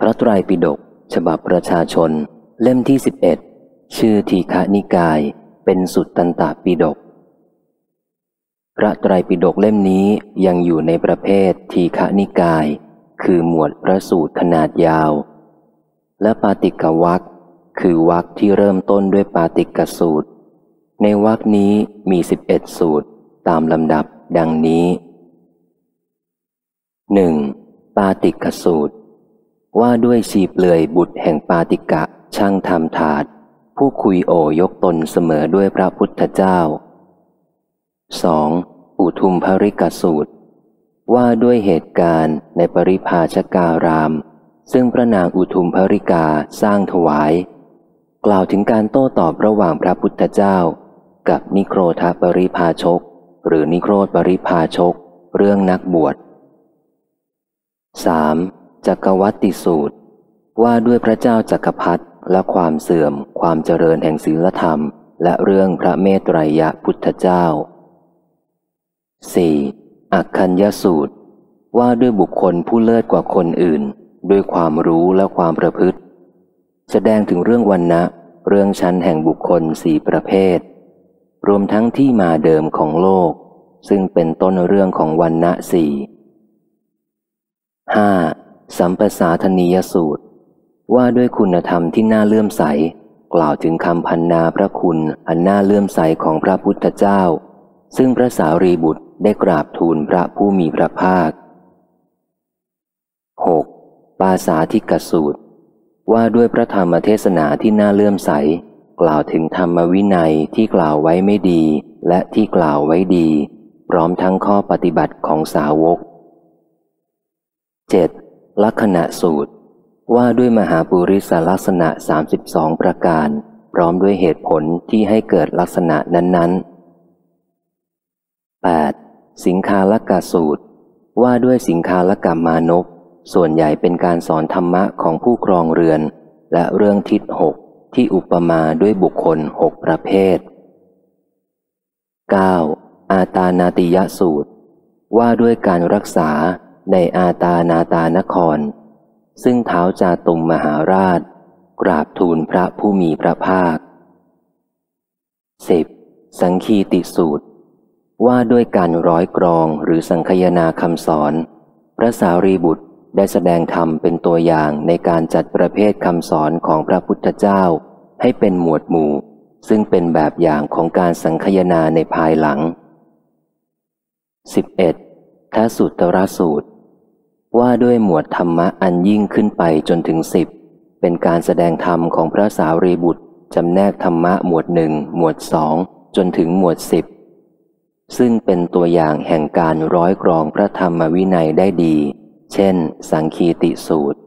พระไตรปิฎกฉบับประชาชน เล่มที่สิบเอ็ดชื่อทีฆานิกาย เป็นสุดตันตปิฎกพระไตรปิฎกเล่มนี้ยังอยู่ในประเภททีฆานิกาย คือหมวดพระสูตรขนาดยาว และปาติกวักคือวักที่เริ่มต้นด้วยปาติกสูตร ในวักนี้มีสิบเอ็ดสูตรตามลำดับดังนี้หนึ่งปาติกสูตร ว่าด้วยชีเปลือยบุตรแห่งปาติกะช่างทำถาด ผู้คุยโอยกตนเสมอด้วยพระพุทธเจ้า 2. อุทุมภริกสูตร ว่าด้วยเหตุการณ์ในปริภาชการาม ซึ่งพระนางอุทุมภริกาสร้างถวาย กล่าวถึงการโต้ตอบระหว่างพระพุทธเจ้า กับนิโครธปริภาชก หรือนิโครธปริภาชก เรื่องนักบวช 3. จักรวัติสูตร ว่าด้วยพระเจ้าจักรพรรดิและความเสื่อม ความเจริญแห่งศีลธรรม และเรื่องพระเมตไตรยพุทธเจ้า 4. อักคัญยสูตร ว่าด้วยบุคคลผู้เลิศกว่าคนอื่น ด้วยความรู้และความประพฤติ แสดงถึงเรื่องวันนะเรื่องชั้นแห่งบุคคลสี่ประเภท รวมทั้งที่มาเดิมของโลก ซึ่งเป็นต้นเรื่องของวันนะสี่ 5. สัมปสาธนียสูตร ว่าด้วยคุณธรรมที่น่าเลื่อมใส กล่าวถึงคำพันนาพระคุณอันน่าเลื่อมใสของพระพุทธเจ้า ซึ่งพระสารีบุตรได้กราบทูลพระผู้มีพระภาค 6. ปาสาธิกสูตร ว่าด้วยพระธรรมเทศนาที่น่าเลื่อมใส กล่าวถึงธรรมวินัยที่กล่าวไว้ไม่ดี และที่กล่าวไว้ดี พร้อมทั้งข้อปฏิบัติของสาวก 7. ลักษณะสูตรว่าด้วยมหาปุริสลักษณะ 32 ประการ พร้อมด้วยเหตุผลที่ให้เกิดลักษณะนั้นๆ 8. สิงคาลกาสูตร ว่าด้วยสิงคาลกรรมานพส่วนใหญ่เป็นการสอนธรรมะของผู้ครองเรือน และเรื่องทิศหกที่อุปมาด้วยบุคคลหกประเภท 9. อาตานาติยสูตร ว่าด้วยการรักษา ในอาตานาตานคร ซึ่งเท้าจาตุมมหาราช กราบทูลพระผู้มีพระภาค 10. สังคีติสูตร ว่าด้วยการร้อยกรองหรือสังคยนาคำสอน พระสารีบุตรได้แสดงธรรมเป็นตัวอย่างในการจัดประเภทคำสอนของพระพุทธเจ้า ให้เป็นหมวดหมู่ ซึ่งเป็นแบบอย่างของการสังคยนาในภายหลัง 11. ทัสุตรสูตร ว่าด้วยหมวดธรรมะอันยิ่งขึ้นไปจนถึงสิบเป็นการแสดงธรรมของพระสาวรีบุตรจำแนกธรรมะหมวดหนึ่งหมวดสองจนถึงหมวดสิบซึ่งเป็นตัวอย่างแห่งการร้อยกรองพระธรรมวินัยได้ดี เช่น สังคีติสูตร